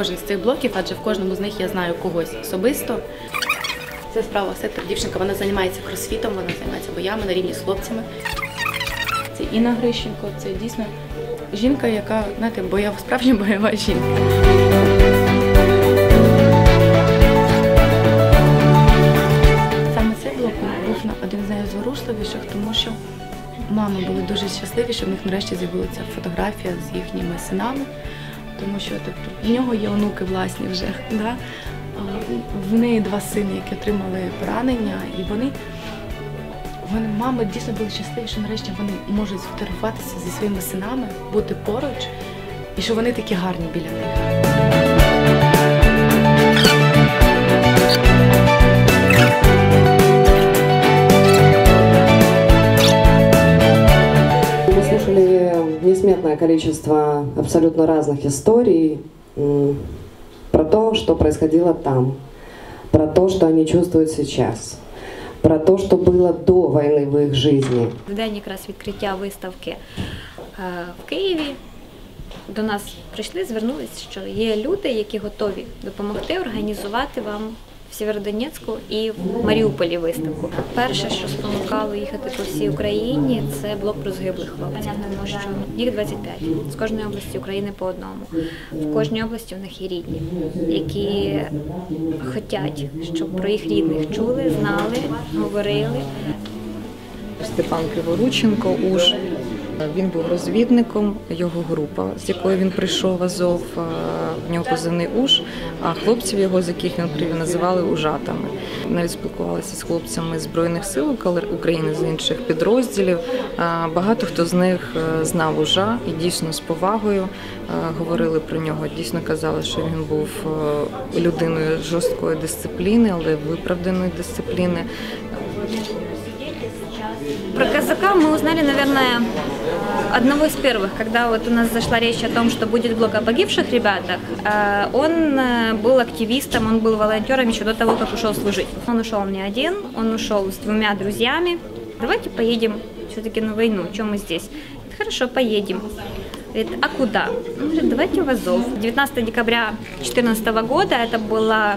з цих блоків, адже в кожному з них я знаю когось особисто. Це справа сектор дівчинка, вона займається кросфітом, вона займається боями на рівні з хлопцями. Це Інна Грищенко, це дійсно жінка, яка, знаєте, бойова, справжня бойова жінка. Саме цей блок був один з найзворушливіших, тому що мами були дуже щасливі, що в них нарешті з'явилася фотографія з їхніми синами, тому що тобто, в нього є онуки власні вже. Да? В неї два сини, які отримали поранення, і вони, вони мами дійсно були щасливі, що нарешті вони можуть фотографуватися зі своїми синами, бути поруч, і що вони такі гарні біля них. несметное количество абсолютно разных историй м, про то, что происходило там, про то, что они чувствуют сейчас, про то, что было до войны в их жизни. В день якраз відкриття виставки е, в Києві до нас прийшли, звернулися, що є люди, які готові допомогти організувати вам в Сєвєродонецьку і в Маріуполі виставку. Перше, що спонукало їхати по всій Україні, це блок про згиблих хлопців, тому що їх 25. з кожної області України по одному. В кожній області у них є рідні, які хочуть, щоб про їх рідних чули, знали, говорили. Степан Криворученко Уж. Він був розвідником, його група, з якої він прийшов Азов, е, в нього позивний Уж, а хлопців його, з яких він привів, називали ужатами. Навіть спілкувалися з хлопцями Збройних сил України з інших підрозділів. Е, Багато хто з них е, знав ужа і дійсно з повагою говорили про нього. Дійсно казали, що він був людиною жорсткої дисципліни, але виправданої дисципліни. Про казака мы узнали, наверное, одного из первых, когда вот у нас зашла речь о том, что будет блог о погибших ребятах. Э, Он э, был активистом, он был волонтером еще до того, как ушел служить. Он ушел не один, он ушел с двумя друзьями. Давайте поедем все-таки на войну, чем мы здесь? Хорошо, поедем. Говорит, а куда? Он говорит, давайте в Азов. 19 декабря 2014 года это было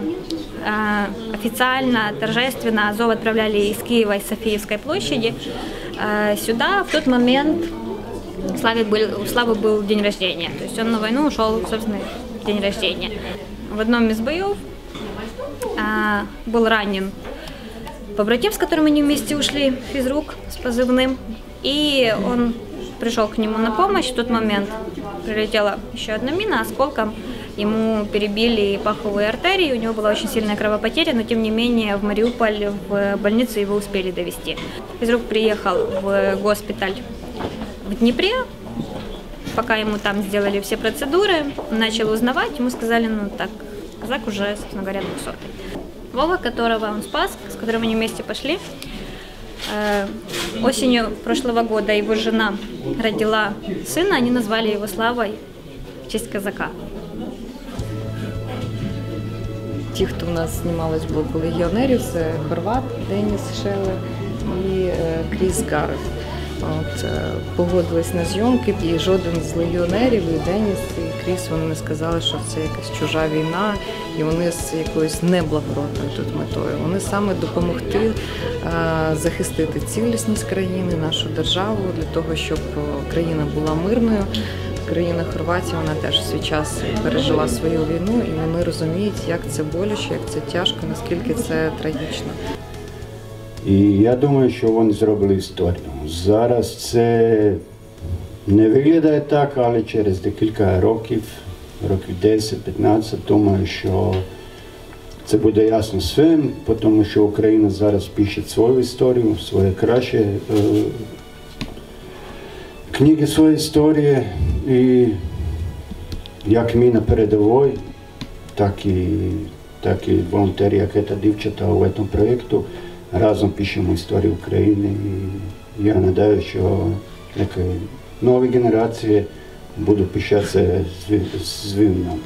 э, официально, торжественно Азов отправляли из Киева, из Софиевской площади э, сюда. В тот момент у был, у Славы был день рождения. То есть он на войну ушел, собственно, в день рождения. В одном из боев э, был ранен побратим, с которым они вместе ушли, физрук с позывным. И он пришел к нему на помощь. В тот момент прилетела еще одна мина осколком. Ему перебили паховые артерии, у него была очень сильная кровопотеря, но тем не менее в Мариуполь в больницу его успели довести. Физрук приехал в госпиталь в Днепре, пока ему там сделали все процедуры, начал узнавать, ему сказали, ну так, казак уже, собственно говоря, 200 Вова, которого он спас, с которым они вместе пошли, осенью прошлого года его жена родила сына, они назвали его Славой в честь казака. Ті, хто в нас знімались були легіонерів, це Хорват, Деніс Шеле і е, Кріс Гаррет. От, е, погодились на зйомки, і жоден з легіонерів, і Деніс, і Кріс, вони не сказали, що це якась чужа війна, і вони з якоюсь неблагородною тут метою. Вони саме допомогти е, захистити цілісність країни, нашу державу, для того, щоб країна була мирною. Країна Хорватія вона теж в свій час пережила свою війну, і вони розуміють, як це боляче, як це тяжко, наскільки це трагічно. І я думаю, що вони зробили історію. Зараз це не виглядає так, але через декілька років, років 10-15, думаю, що це буде ясно всім, тому що Україна зараз пише свою історію, своє краще е, книги своєї історії. І як ми на передовій, так і, так і волонтери, як ця дівчата у цьому проєкту, разом пишемо історію України. І я гадаю, що нові генерації будуть пишатися з, з війною.